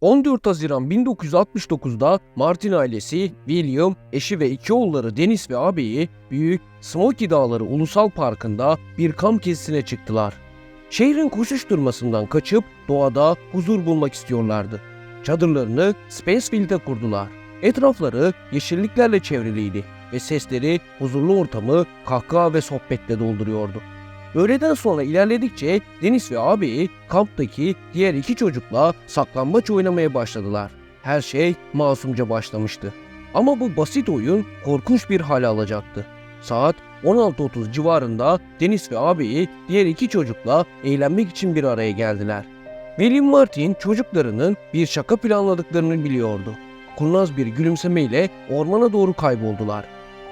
14 Haziran 1969'da Martin ailesi, William, eşi ve iki oğulları Deniz ve ağabeyi Büyük Smoky Dağları Ulusal Parkı'nda bir kamp gezisine çıktılar. Şehrin koşuşturmasından kaçıp doğada huzur bulmak istiyorlardı. Çadırlarını Spencerville'de kurdular. Etrafları yeşilliklerle çevriliydi ve sesleri huzurlu ortamı kahkaha ve sohbetle dolduruyordu. Öğleden sonra ilerledikçe Deniz ve ağabeyi kamptaki diğer iki çocukla saklambaç oynamaya başladılar. Her şey masumca başlamıştı. Ama bu basit oyun korkunç bir hal alacaktı. Saat 16.30 civarında Deniz ve ağabeyi diğer iki çocukla eğlenmek için bir araya geldiler. William Martin çocuklarının bir şaka planladıklarını biliyordu. Kurnaz bir gülümsemeyle ormana doğru kayboldular.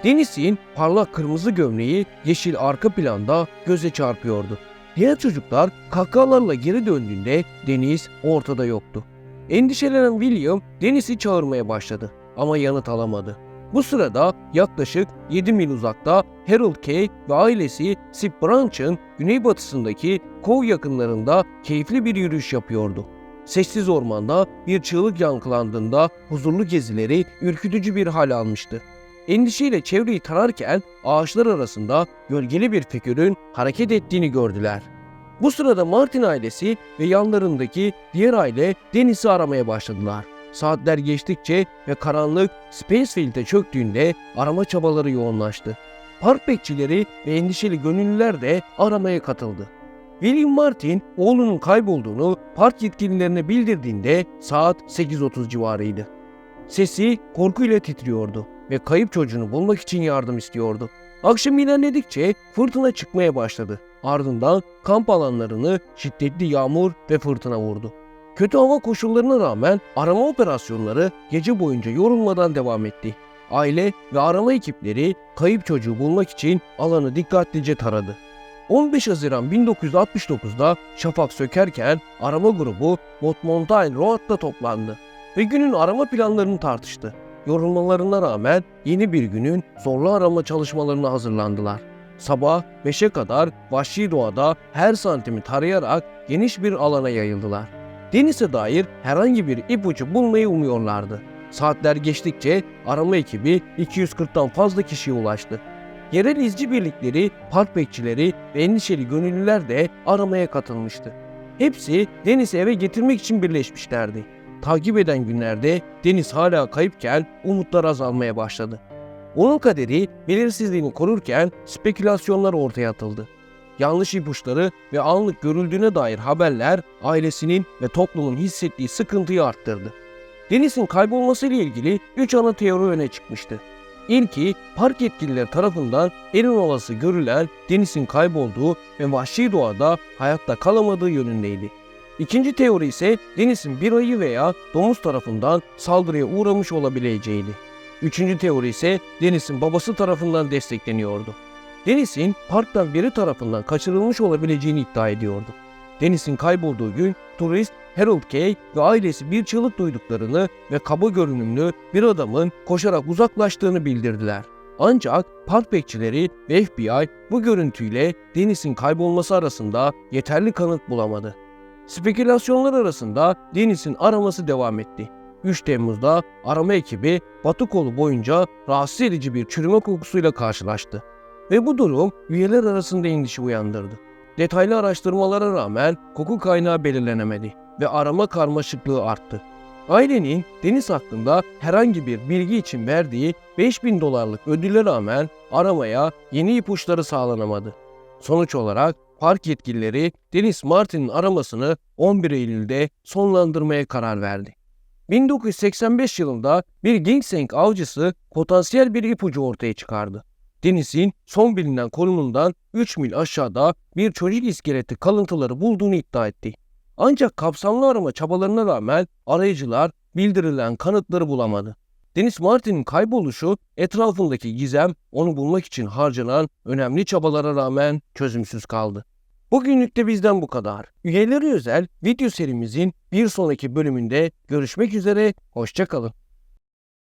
Deniz'in parlak kırmızı gömleği yeşil arka planda göze çarpıyordu. Diğer çocuklar kahkahalarla geri döndüğünde Deniz ortada yoktu. Endişelenen William Deniz'i çağırmaya başladı ama yanıt alamadı. Bu sırada yaklaşık 7 mil uzakta Harold Kay ve ailesi Sip Branch'ın güneybatısındaki Kov yakınlarında keyifli bir yürüyüş yapıyordu. Sessiz ormanda bir çığlık yankılandığında huzurlu gezileri ürkütücü bir hal almıştı. Endişeyle çevreyi tararken ağaçlar arasında gölgeli bir figürün hareket ettiğini gördüler. Bu sırada Martin ailesi ve yanlarındaki diğer aile Deniz'i aramaya başladılar. Saatler geçtikçe ve karanlık Spacefield'e çöktüğünde arama çabaları yoğunlaştı. Park bekçileri ve endişeli gönüllüler de aramaya katıldı. William Martin oğlunun kaybolduğunu park yetkililerine bildirdiğinde saat 8.30 civarıydı. Sesi korkuyla titriyordu ve kayıp çocuğunu bulmak için yardım istiyordu. Akşam ilerledikçe fırtına çıkmaya başladı. Ardından kamp alanlarını şiddetli yağmur ve fırtına vurdu. Kötü hava koşullarına rağmen arama operasyonları gece boyunca yorulmadan devam etti. Aile ve arama ekipleri kayıp çocuğu bulmak için alanı dikkatlice taradı. 15 Haziran 1969'da şafak sökerken arama grubu Mont Montaigne Road'da toplandı ve günün arama planlarını tartıştı. Yorulmalarına rağmen yeni bir günün zorlu arama çalışmalarına hazırlandılar. Sabah 5'e kadar vahşi doğada her santimi tarayarak geniş bir alana yayıldılar. Denize dair herhangi bir ipucu bulmayı umuyorlardı. Saatler geçtikçe arama ekibi 240'tan fazla kişiye ulaştı. Yerel izci birlikleri, park bekçileri ve endişeli gönüllüler de aramaya katılmıştı. Hepsi Deniz'i eve getirmek için birleşmişlerdi. Takip eden günlerde Deniz hala kayıpken umutlar azalmaya başladı. Onun kaderi belirsizliğini korurken spekülasyonlar ortaya atıldı. Yanlış ipuçları ve anlık görüldüğüne dair haberler ailesinin ve toplumun hissettiği sıkıntıyı arttırdı. Deniz'in kaybolmasıyla ilgili 3 ana teori öne çıkmıştı. İlki park yetkilileri tarafından en olası görülen Deniz'in kaybolduğu ve vahşi doğada hayatta kalamadığı yönündeydi. İkinci teori ise Deniz'in bir ayı veya domuz tarafından saldırıya uğramış olabileceğiydi. Üçüncü teori ise Deniz'in babası tarafından destekleniyordu. Deniz'in parktan biri tarafından kaçırılmış olabileceğini iddia ediyordu. Deniz'in kaybolduğu gün turist Harold Kay ve ailesi bir çığlık duyduklarını ve kaba görünümlü bir adamın koşarak uzaklaştığını bildirdiler. Ancak park bekçileri ve FBI bu görüntüyle Deniz'in kaybolması arasında yeterli kanıt bulamadı. Spekülasyonlar arasında Deniz'in araması devam etti. 3 Temmuz'da arama ekibi Batı kolu boyunca rahatsız edici bir çürüme kokusuyla karşılaştı. Ve bu durum üyeler arasında endişe uyandırdı. Detaylı araştırmalara rağmen koku kaynağı belirlenemedi ve arama karmaşıklığı arttı. Ailenin deniz hakkında herhangi bir bilgi için verdiği 5000 dolarlık ödüle rağmen aramaya yeni ipuçları sağlanamadı. Sonuç olarak park yetkilileri Deniz Martin'in aramasını 11 Eylül'de sonlandırmaya karar verdi. 1985 yılında bir ginseng avcısı potansiyel bir ipucu ortaya çıkardı. Deniz'in son bilinen konumundan 3 mil aşağıda bir çocuk iskeleti kalıntıları bulduğunu iddia etti. Ancak kapsamlı arama çabalarına rağmen arayıcılar bildirilen kanıtları bulamadı. Deniz Martin'in kayboluşu etrafındaki gizem onu bulmak için harcanan önemli çabalara rağmen çözümsüz kaldı. Bugünlük de bizden bu kadar. Üyeleri özel video serimizin bir sonraki bölümünde görüşmek üzere, hoşçakalın.